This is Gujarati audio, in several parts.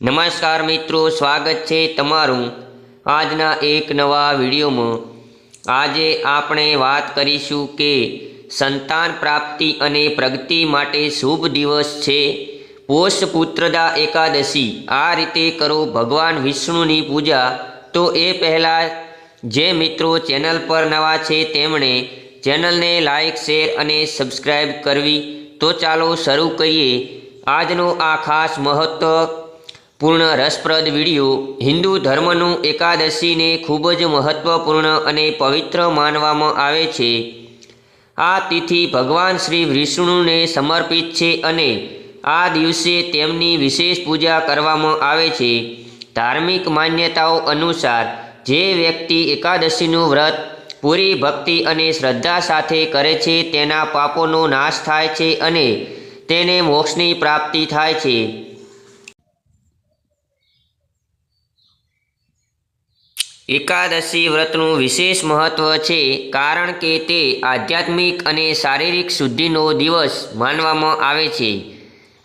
નમસ્કાર મિત્રો, સ્વાગત છે તમારું આજના એક નવા વિડીયોમાં. આજે આપણે વાત કરીશું કે સંતાન પ્રાપ્તિ અને પ્રગતિ માટે શુભ દિવસ છે. પોષ પુત્રદા એકાદશી, આ રીતે કરો ભગવાન વિષ્ણુની પૂજા. તો એ પહેલાં જે મિત્રો ચેનલ પર નવા છે તેમણે ચેનલને લાઇક શેર અને સબસ્ક્રાઈબ કરવી. તો ચાલો શરૂ કરીએ. આજનો આ ખાસ મહત્વ પૂર્ણ રસપ્રદ વીડિયો. હિન્દુ ધર્મનું એકાદશીને ખૂબ જ મહત્વપૂર્ણ અને પવિત્ર માનવામાં આવે છે. આ તિથિ ભગવાન શ્રી વિષ્ણુને સમર્પિત છે અને આ દિવસે તેમની વિશેષ પૂજા કરવામાં આવે છે. ધાર્મિક માન્યતાઓ અનુસાર, જે વ્યક્તિ એકાદશીનું વ્રત પૂરી ભક્તિ અને શ્રદ્ધા સાથે કરે છે, તેના પાપોનો નાશ થાય છે અને તેને મોક્ષની પ્રાપ્તિ થાય છે. એકાદશી વ્રતનું વિશેષ મહત્વ છે કારણ કે તે આધ્યાત્મિક અને શારીરિક શુદ્ધિનો દિવસ માનવામાં આવે છે.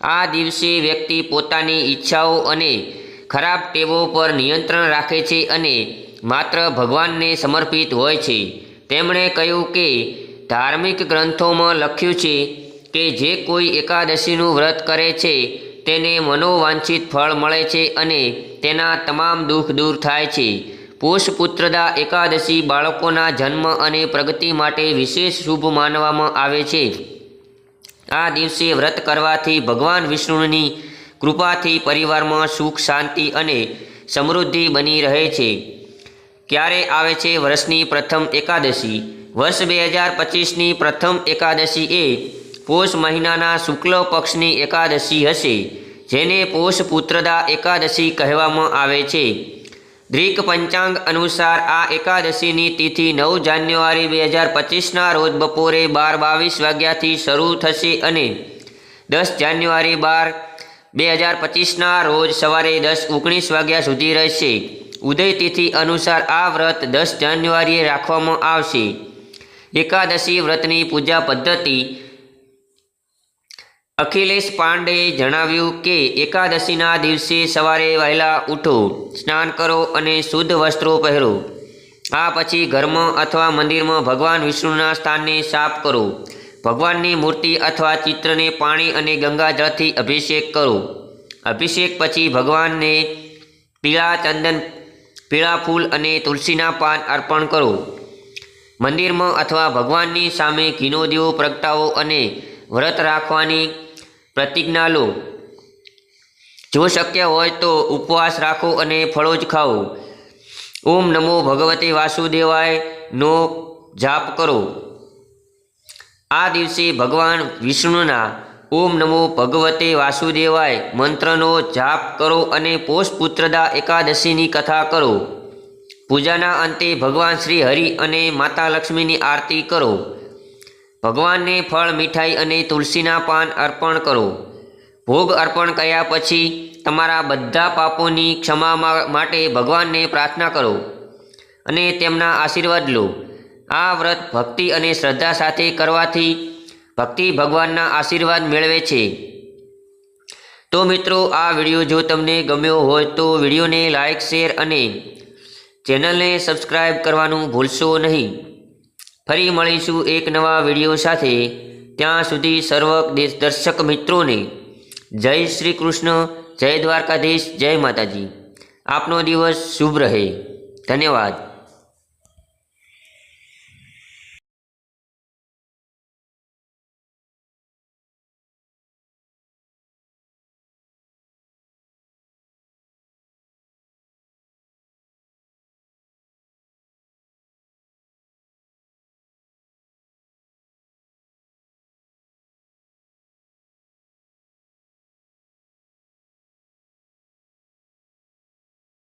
આ દિવસે વ્યક્તિ પોતાની ઈચ્છાઓ અને ખરાબ ટેવો પર નિયંત્રણ રાખે છે અને માત્ર ભગવાનને સમર્પિત હોય છે. તેમણે કહ્યું કે ધાર્મિક ગ્રંથોમાં લખ્યું છે કે જે કોઈ એકાદશીનું વ્રત કરે છે તેને મનોવાંછિત ફળ મળે છે અને તેના તમામ દુઃખ દૂર થાય છે. પોષ પુત્રદા એકાદશી બાળકોના જન્મ અને પ્રગતિ માટે વિશેષ શુભ માનવામાં આવે છે. આ દિવસે વ્રત કરવાથી ભગવાન વિષ્ણુની કૃપાથી પરિવારમાં સુખ, શાંતિ અને સમૃદ્ધિ બની રહે છે. ક્યારે આવે છે વર્ષની પ્રથમ એકાદશી? વર્ષ બે હજાર પચીસની પ્રથમ એકાદશી એ પોષ મહિનાના શુક્લ પક્ષની એકાદશી હશે, જેને પોષ પુત્રદા એકાદશી કહેવામાં આવે છે. ગ્રીક પંચાંગ અનુસાર આ એકાદશીની તિથિ નવ જાન્યુઆરી બે હજાર પચીસના રોજ બપોરે બાર બાવીસ વાગ્યાથી શરૂ થશે અને દસ જાન્યુઆરી બાર બે હજાર પચીસના રોજ સવારે દસ ઓગણીસ વાગ્યા સુધી રહેશે. ઉદય તિથિ અનુસાર આ વ્રત દસ જાન્યુઆરીએ રાખવામાં આવશે. એકાદશી વ્રતની પૂજા પદ્ધતિ અખિલેશ પાંડેએ જણાવ્યું કે, એકાદશીના દિવસે સવારે વહેલા ઉઠો, સ્નાન કરો અને શુદ્ધ વસ્ત્રો પહેરો. આ પછી ઘરમાં અથવા મંદિરમાં ભગવાન વિષ્ણુના સ્થાનને સાફ કરો. ભગવાનની મૂર્તિ અથવા ચિત્રને પાણી અને ગંગાજળથી અભિષેક કરો. અભિષેક પછી ભગવાનને પીળા ચંદન, પીળા ફૂલ અને તુલસીના પાન અર્પણ કરો. મંદિરમાં અથવા ભગવાનની સામે ઘીનો દીવો પ્રગટાવો અને વ્રત રાખવાની પ્રતિજ્ઞા લો જો શક્ય હોય તો ઉપવાસ રાખો અને ફળો જ ખાઓ. ઓમ નમો ભગવતે વાસુદેવાય, નો જાપ કરો. આ દિવસે ભગવાન વિષ્ણુના ઓમ નમો ભગવતે વાસુદેવાય મંત્રનો જાપ કરો અને પોષ પુત્રદા એકાદશીની કથા કરો. પૂજાના અંતે ભગવાન શ્રી હરિ અને માતા લક્ષ્મીની આરતી કરો. ભગવાનને ફળ, મીઠાઈ અને તુલસીના પાન અર્પણ કરો. ભોગ અર્પણ કર્યા પછી તમારા બધા પાપોની ક્ષમા માટે ભગવાનને પ્રાર્થના કરો અને તેમના આશીર્વાદ લો. આ વ્રત ભક્તિ અને શ્રદ્ધા સાથે કરવાથી ભક્તિ ભગવાનના આશીર્વાદ મેળવે છે. તો મિત્રો, આ વીડિયો જો તમને ગમ્યો હોય તો વિડીયોને લાઇક શેર અને ચેનલને સબસ્ક્રાઈબ કરવાનું ભૂલશો નહીં. ફરી મળીશું એક નવા વીડિયો સાથે. ત્યાં સુધી સર્વ દર્શક મિત્રોને જય શ્રી કૃષ્ણ, જય દ્વારકાધીશ, જય માતાજી. આપનો દિવસ શુભ રહે. ધન્યવાદ.